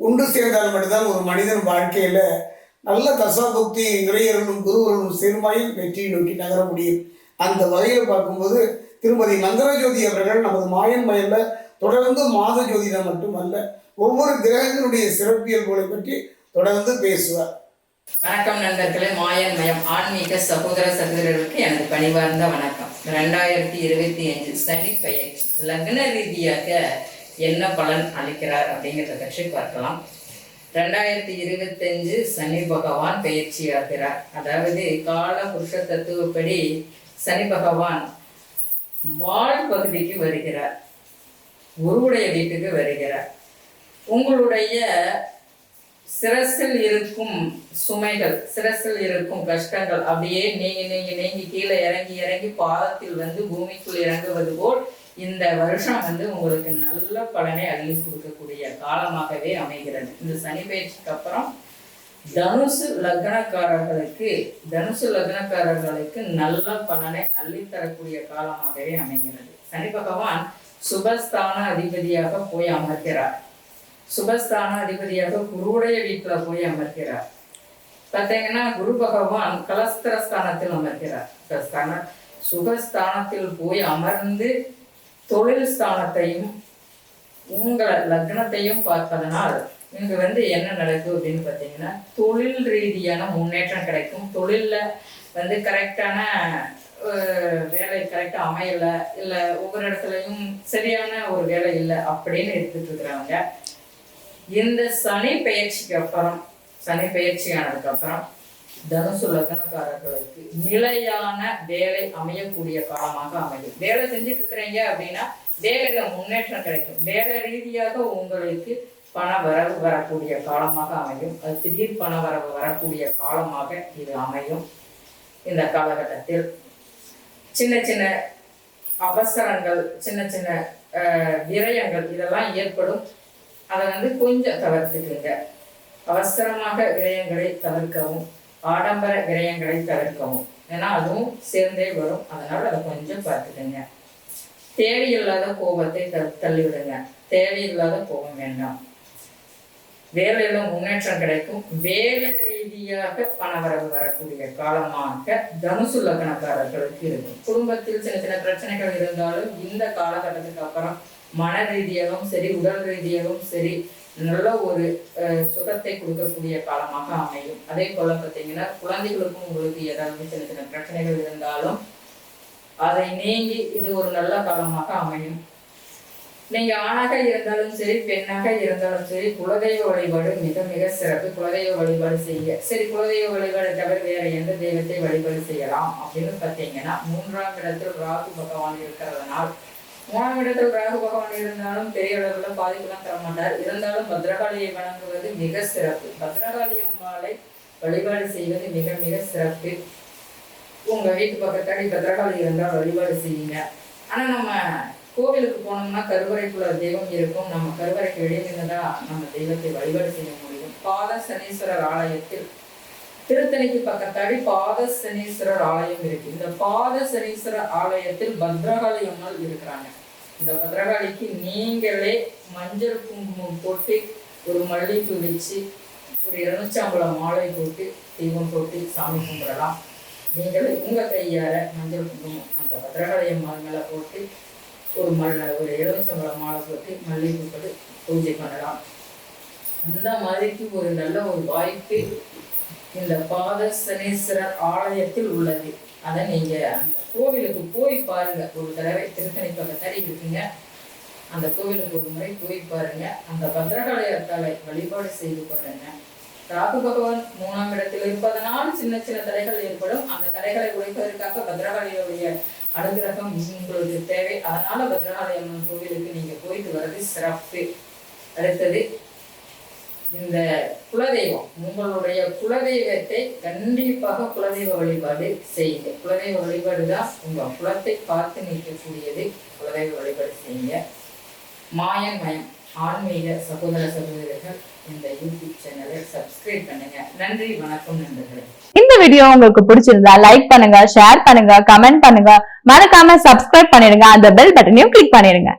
ஒன்று சேர்ந்தால் மட்டும்தான் ஒரு மனிதன் வாழ்க்கையில் நல்ல தசாபக்தி இறையர்களும் குருவர்களும் சேர்மாயில் வெற்றியை நோக்கி நகர முடியும். அந்த வகையில் பார்க்கும்போது திருமதி நந்தரஜோதி அவர்கள் நமது மாயன் மயல்ல தொடர்ந்து மாத ஜோதிடம் மட்டுமல்ல ஒவ்வொரு கிரகங்களுடைய சிறப்பியல்புகளை பற்றி தொடர்ந்து பேசுவார். வணக்கம் நண்பர்களே மாயன் மயம் ஆன்மீக சகோதர சகோதரர்களுக்கு எனது பணிவார்ந்த வணக்கம். ரெண்டாயிரத்தி இருபத்தி அஞ்சு சனி பயிற்சி லக்ன ரீதியாக என்ன பலன் அளிக்கிறார் அப்படிங்கிறத பற்றி பார்க்கலாம். ரெண்டாயிரத்தி இருபத்தஞ்சு சனி பகவான் பயிற்சியாகிறார் அதாவது கால புருஷ தத்துவப்படி சனி பகவான் வாழ் பகுதிக்கு வருகிறார். குருவுடைய வீட்டுக்கு வருகிறார். உங்களுடைய சிரசில் இருக்கும் சுமைகள் சிரசில் இருக்கும் கஷ்டங்கள் அப்படியே நீங்கி நீங்கி நீங்கி கீழே இறங்கி இறங்கி பாதத்தில் வந்து பூமிக்குள் இறங்குவது போல் இந்த வருஷம் வந்து உங்களுக்கு நல்ல பலனை அள்ளி கொடுக்கக்கூடிய காலமாகவே அமைகிறது. இந்த சனி பயிற்சிக்கு அப்புறம் தனுசு லக்னக்காரர்களுக்கு தனுசு லக்னக்காரர்களுக்கு நல்ல பலனை அள்ளித்தரக்கூடிய காலமாகவே அமைகிறது. சனி பகவான் சுபஸ்தான அதிபதியாக போய் அமர்கிறார். சுபஸ்தான அதிபதியாக குருவுடைய வீட்டில் போய் அமர்கிறார். பார்த்தீங்கன்னா குரு பகவான் கலஸ்திரஸ்தானத்தில் அமர்கிறார். ஸ்தான சுகஸ்தானத்தில் போய் அமர்ந்து தொழில் ஸ்தானத்தையும் உங்கள் லக்னத்தையும் பார்ப்பதனால் இங்கு வந்து என்ன நடக்கும் அப்படின்னு பார்த்தீங்கன்னா தொழில் ரீதியான முன்னேற்றம் கிடைக்கும். தொழிலில் வந்து கரெக்டான வேலை கரெக்டாக அமையலை இல்லை ஒவ்வொரு இடத்துலையும் சரியான ஒரு வேலை இல்லை அப்படின்னு எடுத்துட்டு இருக்கிறாங்க இந்த சனி பயிற்சிக்கு அப்புறம் சனி பயிற்சி ஆனதுக்கு அப்புறம் தனுசு லக்னக்காரர்களுக்கு நிலையான வேலை அமையக்கூடிய காலமாக அமையும். வேலை செஞ்சுட்டு இருக்கிறீங்க அப்படின்னா வேலையில முன்னேற்றம் கிடைக்கும். வேலை ரீதியாக உங்களுக்கு பண வரவு வரக்கூடிய காலமாக அமையும். அது திடீர் பண வரவு வரக்கூடிய காலமாக இது அமையும். இந்த காலகட்டத்தில் சின்ன சின்ன அவசரங்கள் சின்ன சின்ன விரயங்கள் இதெல்லாம் ஏற்படும். அதை வந்து கொஞ்சம் தவிர்த்துக்குங்க. அவசரமாக விரயங்களை தவிர்க்கவும் ஆடம்பர விரயங்களை தவிர்க்கவும். ஏன்னா அதுவும் சேர்ந்தே வரும். அதனால அதை கொஞ்சம் பார்த்துக்குங்க. தேவையில்லாத கோபத்தை த தள்ளிவிடுங்க. தேவையில்லாத கோபம் வேண்டாம். வேலையில முன்னேற்றம் கிடைக்கும். வேலை ரீதியாக பணவரவு வரக்கூடிய காலமாக தனுசு லக்னக்காரர்களுக்கு இருக்கும். குடும்பத்தில் சின்ன சின்ன பிரச்சனைகள் இருந்தாலும் இந்த காலகட்டத்துக்கு அப்புறம் மன ரீதியாகவும் சரி உடல் ரீதியாகவும் சரி நல்ல ஒரு அஹ், சுகத்தை கொடுக்கக்கூடிய காலமாக அமையும். அதே போல பார்த்தீங்கன்னா குழந்தைகளுக்கும் உங்களுக்கு ஏதாவது சின்ன சின்ன பிரச்சனைகள் இருந்தாலும் அதை நீங்கி இது ஒரு நல்ல காலமாக அமையும். நீங்க ஆணாக இருந்தாலும் சரி பெண்ணாக இருந்தாலும் சரி குலதெய்வ வழிபாடு மிக மிக சிறப்பு. குலதெய்வ வழிபாடு செய்யுங்க சரி குலதெய்வ வழிபாடு தவிர வேற எந்த தெய்வத்தை வழிபாடு செய்யலாம் அப்படின்னு பார்த்தீங்கன்னா மூன்றாம் இடத்தில் ராகு பகவான் இருக்கிறதுனால் மூணாம் இடத்தில் ராகு பகவான் இருந்தாலும் பெரிய அளவுல பாதிப்புலாம் தர மாட்டார். இருந்தாலும் பத்ரகாளியை வணங்குவது மிக சிறப்பு. பத்ரகாளி அம்பாளை வழிபாடு செய்வது மிக மிக சிறப்பு. உங்க வீட்டு பக்கத்தாடி பத்ரகாளி இருந்தால் வழிபாடு செய்யுங்க. ஆனா நம்ம கோவிலுக்கு போனோம்னா கருவறைக்குள்ள தெய்வம் இருக்கும். நம்ம கருவறைக்கு வெளியே தான் நம்ம தெய்வத்தை வழிபாடு செய்ய முடியும். பாத சனீஸ்வரர் ஆலயத்தில் திருத்தணிக்கு பக்கத்தாடி பாத சனீஸ்வரர் ஆலயம் இருக்கு. இந்த பாத சனீஸ்வரர் ஆலயத்தில் பத்ரகாளி அம்மாள் இருக்கிறாங்க. இந்த பத்ரகாளிக்கு நீங்களே மஞ்சள் குங்குமம் போட்டு ஒரு மல்லிகைப்பூ வச்சு ஒரு எலுமிச்சாம்பழம் மாலை போட்டு தீபம் போட்டு சாமி கும்பிடலாம். நீங்களே உங்கள் கையால் மஞ்சள் குங்குமம் அந்த பத்ரகாளி அம்மாள் போட்டு ஒரு மல்ல ஒரு எலுமிச்சம்பழம் மாலை போட்டு மல்லிகைப்பூ போட்டு பூஜை பண்ணலாம். அந்த மாதிரிக்கு ஒரு நல்ல ஒரு வாய்ப்பு இந்த பாத சனீஸ்வரர் ஆலயத்தில் உள்ளது. அதை நீங்க அந்த கோவிலுக்கு போய் பாருங்க. ஒரு தடவை திருத்தணி பக்கத்தாடி இருக்குங்க அந்த கோவிலுக்கு ஒரு முறை போய் பாருங்க. அந்த பத்ரகாலயத்தாலை வழிபாடு செய்து பாருங்க ராகு பகவான் மூணாம் இடத்தில் இருப்பதனால் சின்ன சின்ன தடைகள் ஏற்படும். அந்த தடைகளை உடைப்பதற்காக பத்ரகாளியுடைய அனுகிரகம் உங்களுக்கு தேவை. அதனால பத்ரகாளி அம்மன் கோவிலுக்கு நீங்க போயிட்டு வர்றது சிறப்பு. அடுத்தது இந்த குலதெய்வம் உங்களுடைய குலதெய்வத்தை கண்டிப்பாக குலதெய்வ வழிபாடு செய்யுங்க. குலதெய்வ வழிபாடு தான் உங்க குலத்தை பார்த்து நிற்கக்கூடியது. குலதெய்வ வழிபாடு செய்யுங்க. மாயன் மயம் ஆன்மீக சகோதர சகோதரிகள் இந்த யூடியூப் சேனலை சப்ஸ்கிரைப் பண்ணுங்க. நன்றி வணக்கம் நண்பர்களே. இந்த வீடியோ உங்களுக்கு பிடிச்சிருந்தா லைக் பண்ணுங்க ஷேர் பண்ணுங்க கமெண்ட் பண்ணுங்க. மறக்காம சப்ஸ்கிரைப் பண்ணிடுங்க. அந்த பெல் பட்டனையும் கிளிக் பண்ணிடுங்க.